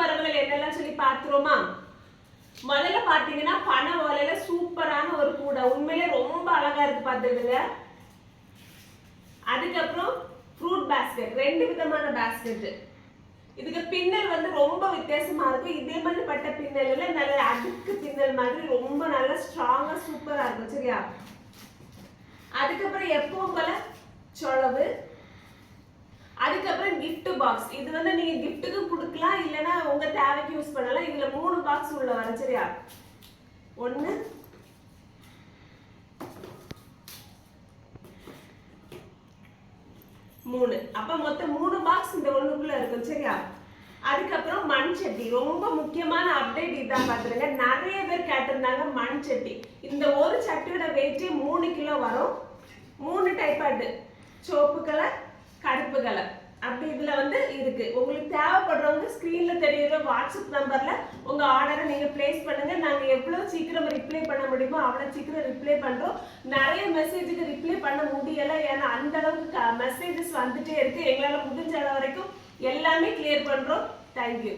வரவுகள் என்னெல்லாம் சொல்லி பார்த்துருமா முதல்ல பாத்தீங்கன்னா பனை ஓலையில சூப்பரான ஒரு கூடை. உண்மையிலே ரொம்ப அழகா இருக்கு பார்த்துடுங்க அதுக்கப்புறம் ஃப்ரூட் பேஸ்கெட் ரெண்டு விதமான பேஸ்கெட் இதுக்கு பின்னல் வந்து ரொம்ப வித்தியாசமா இருக்கும். இதே மாதிரி பட்ட பின்னல்ல நல்ல அடுக்கு பின்னல் மாதிரி ரொம்ப நல்லா ஸ்ட்ராங்கா சூப்பரா இருக்கும். சரியா? அதுக்கப்புறம் எப்பவும் போல சொலவு அதுக்கப்புறம் கிஃப்ட் பாக்ஸ் இது வந்து நீங்க கிஃப்ட்டுக்கு கொடுக்கலாம் உங்க தேவைக்கு யூஸ் பண்ணலாம் இதுல மூணு பாக்ஸ் உள்ள வர சரியா? ஒண்ணு மூணு. அப்ப மொத்தம் மூணு பாக்ஸ் இந்த ஒண்ணுக்குள்ள இருக்கும் சரியா? அதுக்கப்புறம் மண் சட்டி ரொம்ப முக்கியமான அப்டேட் இதான் பார்த்துருங்க. நிறைய பேர் கேட்டிருந்தாங்க மண் சட்டி இந்த ஒரு சட்டியோட வெயிட்டே மூணு கிலோ வரும். மூணு டைப் ஆட்டு சோப்பு கலர் கருப்பு கலர். இருக்கு. உங்களுக்கு தேவைப்படுறவங்க ஸ்கிரீன்ல தெரியுற வாட்ஸ்அப் நம்பர்ல உங்க ஆர்டரை நீங்க பிளேஸ் பண்ணுங்க. நாங்க எவ்வளவு சீக்கிரம் ரிப்ளை பண்ண முடியுமோ அவ்வளவு சீக்கிரம் ரிப்ளை பண்றோம். நிறைய மெசேஜுக்கு ரிப்ளை பண்ண முடியல. ஏன்னா அந்த அளவுக்கு மெசேஜஸ் வந்துட்டே இருக்கு. எங்களால முடிஞ்ச அளவு வரைக்கும் எல்லாமே கிளியர் பண்றோம். தேங்க்யூ